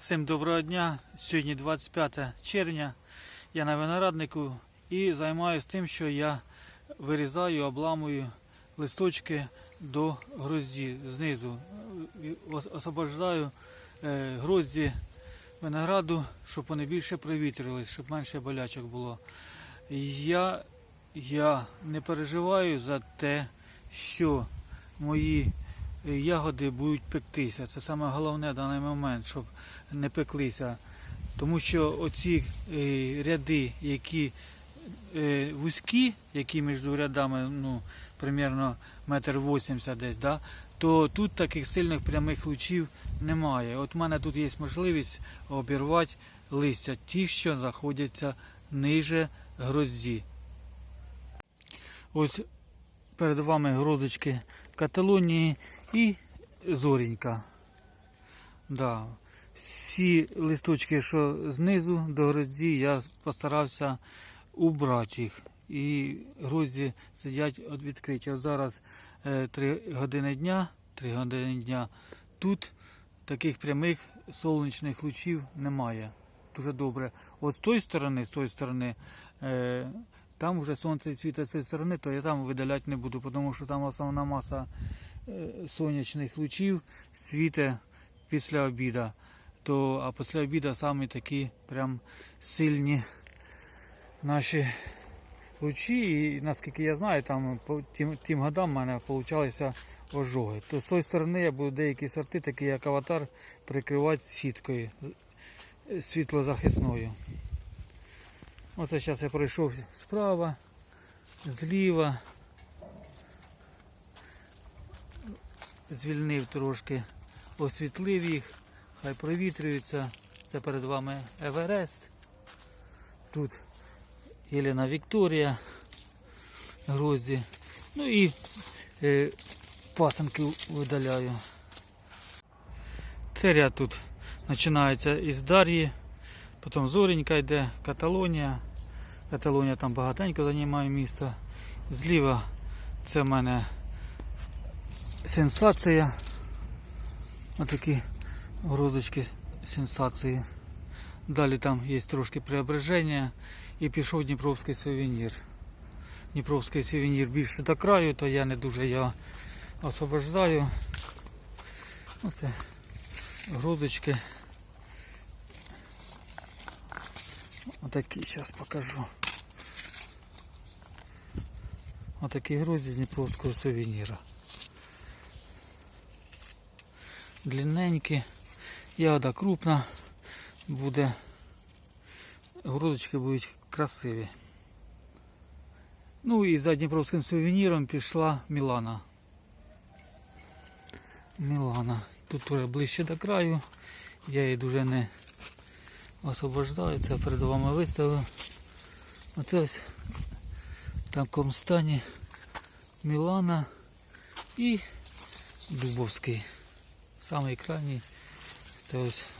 Всім доброго дня. Сьогодні 25 червня. Я на винограднику і займаюся тим, що я вирізаю, обламую листочки до грозді знизу. Освобождаю е, грозді винограду, щоб вони більше провітрились, щоб менше болячок було. Я, я не переживаю за те, що мої е, ягоди будуть пектися. Це саме головне в даний момент, щоб не пеклися. Тому що оці е, ряди, які е, вузькі, які між рядами, ну, примерно метр вісімдесят десь, да, то тут таких сильних прямих лучів немає. От в мене тут є можливість обірвати листя, ті, що знаходяться ниже грозді. Ось перед вами грозочки Каталонії і зорінька. Да. Всі листочки, що знизу до грозді, я постарався убрати їх. І грозді сидять от відкриті. От зараз 3 години дня, 3 години дня. Тут таких прямих сонячних лучів немає. Дуже добре. От з тої сторони, з тої сторони, е, там вже сонце світить з цієї сторони, то я там видаляти не буду, тому що там основна маса е, сонячних лучів світить після обіду. То, а після обіду саме такі прям сильні наші лучі. І наскільки я знаю, там по тим, тим годам в мене получалися ожоги. То з тої сторони я буду деякі сорти, такі як аватар, прикривати сіткою світлозахисною. Оце зараз я пройшов справа, зліва. Звільнив трошки, освітлив їх, хай провітрюються. Це перед вами Еверест. Тут Єлена Вікторія, грозді. Ну і е, пасанки видаляю. Це ряд тут починається із Дар'ї, потім Зоренька йде, Каталонія. Каталонія там багатенько займає місто. Зліва це в мене сенсація. Отакі грозочки сенсації. Далі там є трошки преображення і пішов Дніпровський сувенір. Дніпровський сувенір більше до краю, то я не дуже його освобождаю. Оце грудочки. Отакі зараз покажу. Отакі грузі з Дніпровського сувеніра. Длинненькі, ягода крупна буде. Грудочки будуть красиві. Ну і за Дніпровським сувеніром пішла Мілана. Мілана. Тут уже ближче до краю. Я її дуже не освобождаю. Це перед вами виставив. Оце ось в такому стані Мілана і Дубовський. Самий крайній. Це ось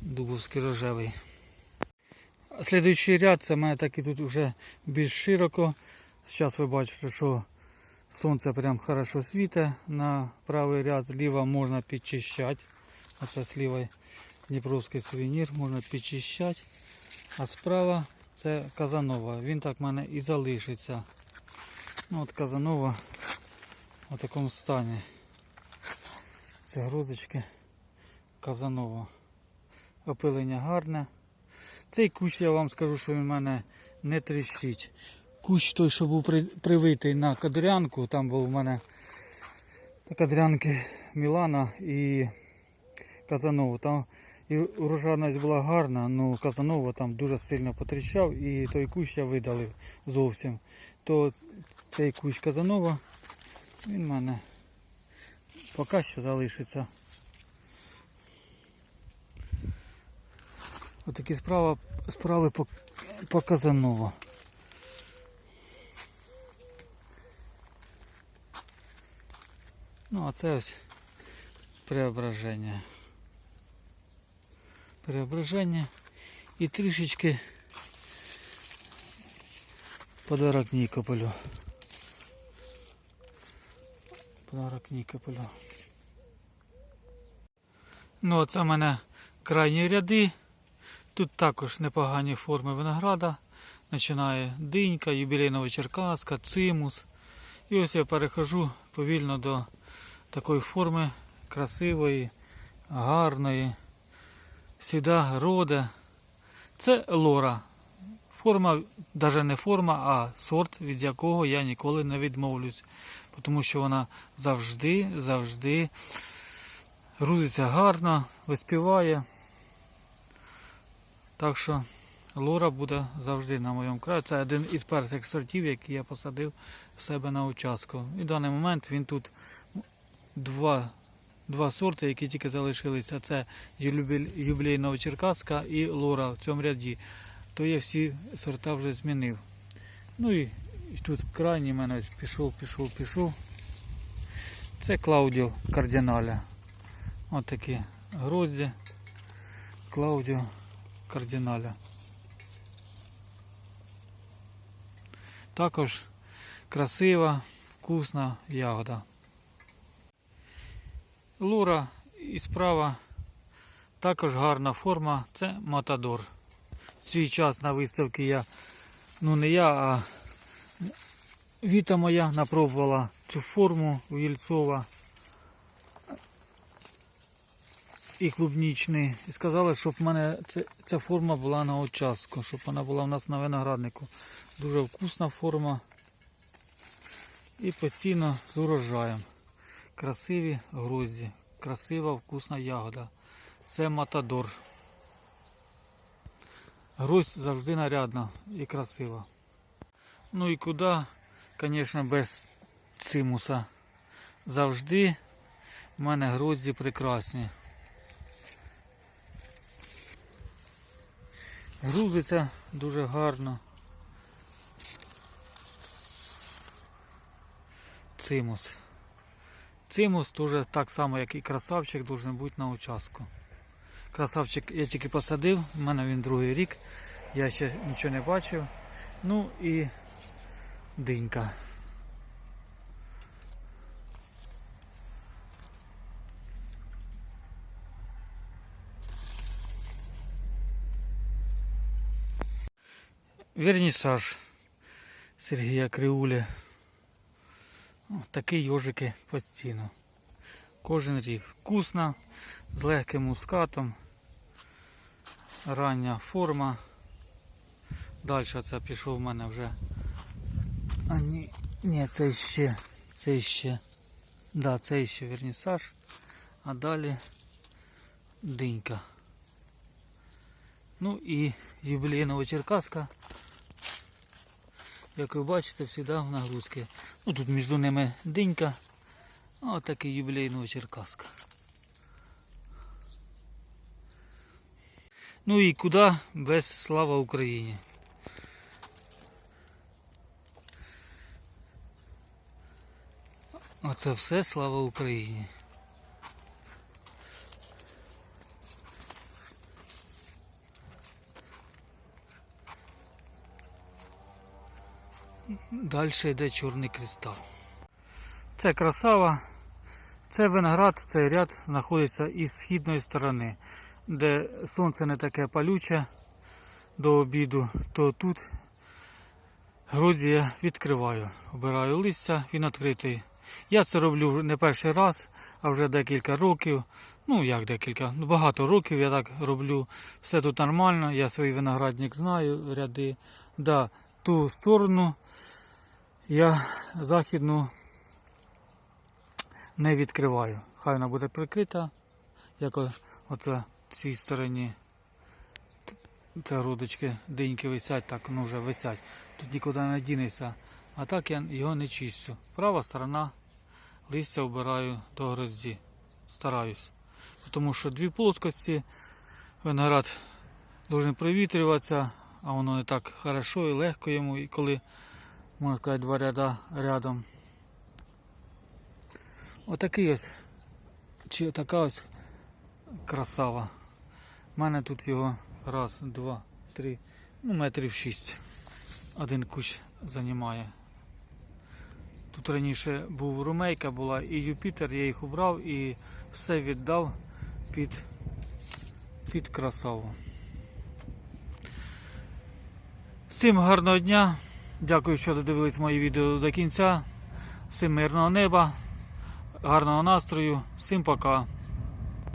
Дубовський рожевий. Слідуючий ряд це в мене такий тут вже більш широко. Зараз ви бачите, що сонце прям хорошо світить на правий ряд, зліва можна підчищати. Оце з лівої Дніпровський сувенір, можна підчищати. А справа це Казанова. Він так в мене і залишиться. Ну от Казанова в такому стані. Це грузочки Казанова. Опилення гарне. Цей кущ я вам скажу, що він в мене не тріщить. Кущ той, що був привитий на кадрянку, там був у мене кадрянки Мілана і Казанова. Там і урожайність була гарна, але Казанова там дуже сильно потріщав і той кущ я видалив зовсім. То цей кущ Казанова, він в мене поки що залишиться. Отакі справи, справи по. Ну, а це ось преображення. Преображення і трішечки подарок Нікополю. Подарок Нікополю. Ну, оце в мене крайні ряди. Тут також непогані форми винограда. Починає динька, юбілейнова черкаска, цимус. І ось я перехожу повільно до такої форми красивої, гарної, сіда рода. Це лора. Форма, навіть не форма, а сорт, від якого я ніколи не відмовлюсь. Тому що вона завжди, завжди грузиться гарно, виспіває. Так що лора буде завжди на моєму краю. Це один із перших сортів, які я посадив в себе на участку. І в даний момент він тут два, два сорти, які тільки залишилися. Це юбілей- юбілейного Черкаска і лора в цьому ряді. То я всі сорта вже змінив. Ну і тут крайній мене пішов, пішов, пішов. Це Клаудіо Кардіналя. Ось такі грозді. Клаудіо Кардіналя. Також красива, вкусна ягода. Лура і справа також гарна форма. Це Матадор. Свій час на виставці я, ну не я, а Віта моя напробувала цю форму у і клубнічний. І сказали, щоб в мене це, ця форма була на участку, щоб вона була в нас на винограднику. Дуже вкусна форма. І постійно з урожаєм. Красиві грозді, красива вкусна ягода. Це матадор. Гроздь завжди нарядна і красива. Ну і куди, звісно, без цимуса. Завжди в мене грозді прекрасні. Грузиться дуже гарно. Цимус. Цимус теж так само, як і красавчик, должен бути на участку. Красавчик я тільки посадив, в мене він другий рік, я ще нічого не бачив. Ну і динька. Вернісаж Сергія Криулі. О, Такі йожики постійно. Кожен рік. Вкусно, з легким мускатом. Рання форма. Далі це пішов в мене вже. А ні, ні, це ще. Це ще. Да, це ще вернісаж. А далі динька. Ну і юбілейного Черкаска. Як ви бачите, завжди в нагрузки. Ну тут між ними динька. А отакий юбілейного Черкаска. Ну і куди без слава Україні. Оце все слава Україні. Далі йде чорний кристал. Це красава. Це виноград, цей ряд знаходиться із східної сторони, де сонце не таке палюче до обіду, то тут грозі я відкриваю. Обираю листя, він відкритий. Я це роблю не перший раз, а вже декілька років. Ну як декілька, ну багато років я так роблю. Все тут нормально, я свій виноградник знаю, ряди. Да, ту сторону я західну не відкриваю. Хай вона буде прикрита, як оце в цій стороні. Це грудочки деньки висять, так ну вже висять. Тут нікуди не дінешся. А так я його не чистю. Права сторона листя обираю до грозді. Стараюсь. Тому що дві плоскості виноград повинен провітрюватися, а воно не так хорошо і легко йому, і коли, можна сказати, два ряда рядом. Отакий ось, чи така ось красава. У мене тут його раз, два, три, ну метрів шість. Один кущ займає. Тут раніше був румейка була і Юпітер, я їх убрав і все віддав під, під красаву. Всім гарного дня. Дякую, що додивились мої відео до кінця. Всім мирного неба, гарного настрою. Всім пока.